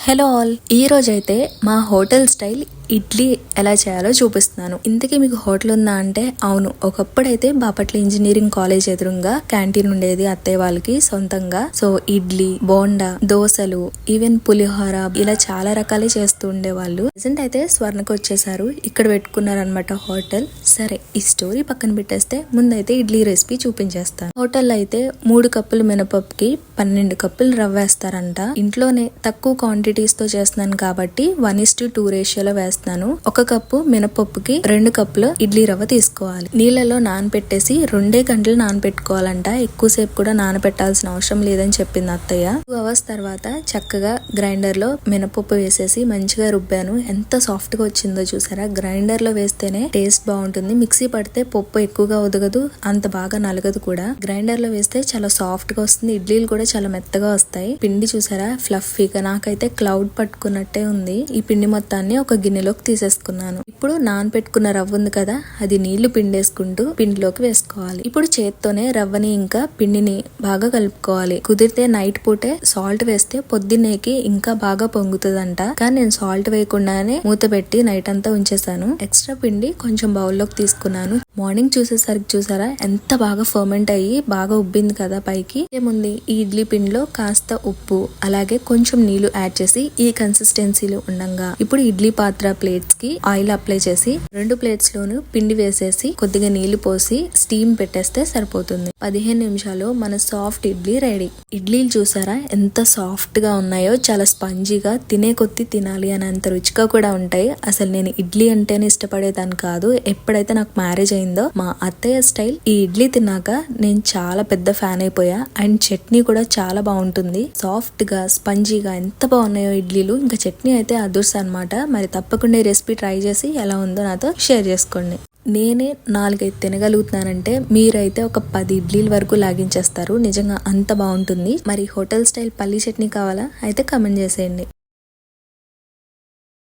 Hello all ఈ రోజైతే మా హోటల్ స్టైల్ ఇడ్లీ ఎలా చేయాలో చూపిస్తున్నాను. ఇంతకీ మీకు హోటల్ ఉందా అంటే అవును. ఒకప్పుడైతే బాపట్ల ఇంజనీరింగ్ కాలేజ్ ఎదురుగా క్యాంటీన్ ఉండేది అత్తయ్య వాళ్ళకి సొంతంగా. సో ఇడ్లీ బోండా దోశలు ఈవెన్ పులిహోర ఇలా చాలా రకాలే చేస్తూ ఉండేవాళ్ళు. ప్రజెంట్ అయితే స్వర్ణకు వచ్చేసారు. ఇక్కడ పెట్టుకున్నారనమాట హోటల్. సరే ఈ స్టోరీ పక్కన పెట్టేస్తే ముందైతే ఇడ్లీ రెసిపీ చూపించేస్తాను. హోటల్ అయితే మూడు కప్పులు మినపప్పుకి పన్నెండు కప్పులు రవ్వ వేస్తారంట ఇంట్లోనే తక్కువ క్వాంటిటీస్తో చేస్తున్నాను కాబట్టి వన్ ఇస్ టు టూ రేషియోలో వేస్తాను ఒక కప్పు మినపప్పుకి రెండు కప్పులు ఇడ్లీ రవ్వ తీసుకోవాలి. నీళ్ళలో నానబెట్టేసి రెండే గంటలు నానబెట్టుకోవాలంట ఎక్కువసేపు కూడా నానబెట్టాల్సిన అవసరం లేదని చెప్పింది అత్తయ్య. టూ అవర్స్ తర్వాత చక్కగా గ్రైండర్లో మినపప్పు వేసేసి మంచిగా రుబ్బాను. ఎంత సాఫ్ట్గా వచ్చిందో చూసారా? గ్రైండర్లో వేస్తేనే టేస్ట్ బాగుంటుంది. మిక్సీ పడితే పప్పు ఎక్కువగా ఉదగదు అంత బాగా నలగదు కూడా. గ్రైండర్లో వేస్తే చాలా సాఫ్ట్గా వస్తుంది. ఇడ్లీలు కూడా చాలా మెత్తగా వస్తాయి. పిండి చూసారా? ఫ్లఫీగా. నాకైతే క్లౌడ్ పట్టుకున్నట్టే ఉంది. ఈ పిండి మొత్తాన్ని ఒక గిన్నెలో గిన్నెలోకి తీసేసుకున్నాను. ఇప్పుడు నాన్ పెట్టుకున్న రవ్వ ఉంది కదా అది నీళ్ళు పిండేసుకుంటూ పిండిలోకి వేసుకోవాలి. ఇప్పుడు చేత్తోనే రవ్వని ఇంకా పిండిని బాగా కలుపుకోవాలి. కుదిరితే నైట్ పూటే సాల్ట్ వేస్తే పొద్దున్నేకి ఇంకా బాగా పొంగుతుందంట. కానీ నేను సాల్ట్ వేయకుండానే మూత పెట్టి నైట్ అంతా ఉంచేసాను ఎక్స్ట్రా పిండి కొంచెం బౌల్లోకి తీసుకున్నాను. మార్నింగ్ చూసేసరికి చూసారా ఎంత బాగా ఫర్మెంట్ అయ్యి బాగా ఉబ్బింది కదా పైకి. ఏముంది ఈ ఇడ్లీ పిండిలో కాస్త ఉప్పు అలాగే కొంచెం నీళ్ళు యాడ్ చేసి ఈ కన్సిస్టెన్సీలో ఉండంగా. ఇప్పుడు ఇడ్లీ పాత్ర ప్లేట్స్కి ఆయిల్ అప్లై చేసి రెండు ప్లేట్స్ లోను పిండి వేసేసి కొద్దిగా నీళ్ళు పోసి స్టీమ్ పెట్టేస్తే సరిపోతుంది. పదిహేను నిమిషాలు మన సాఫ్ట్ ఇడ్లీ రెడీ ఇడ్లీలు చూసారా? ఎంత సాఫ్ట్గా ఉన్నాయో చాలా స్పంజీగా తినే కొద్ది తినాలి అని అంత రుచిగా కూడా ఉంటాయి. అసలు నేను ఇడ్లీ అంటేనే ఇష్టపడేదాన్ని కాదు. ఎప్పుడైతే నాకు మ్యారేజ్ అయిందో మా అత్తయ్య స్టైల్ ఈ ఇడ్లీ తిన్నాక నేను చాలా పెద్ద ఫ్యాన్ అయిపోయా. అండ్ చట్నీ కూడా చాలా బాగుంటుంది. సాఫ్ట్గా స్పంజీగా ఎంత బాగున్నాయో ఇడ్లీలు. ఇంకా చట్నీ అయితే అదుర్స్ అన్నమాట. మరి తప్పకుండా ఈ రెసిపీ ట్రై చేసి ఎలా ఉందో నాతో షేర్ చేసుకోండి. నేనే నాలుగైదు తినగలుగుతున్నానంటే మీరైతే ఒక పది ఇడ్లీల వరకు లాగించేస్తారు. నిజంగా అంత బాగుంటుంది. మరి హోటల్ స్టైల్ పల్లీ చట్నీ కావాలా? అయితే కమెంట్ చేసేయండి.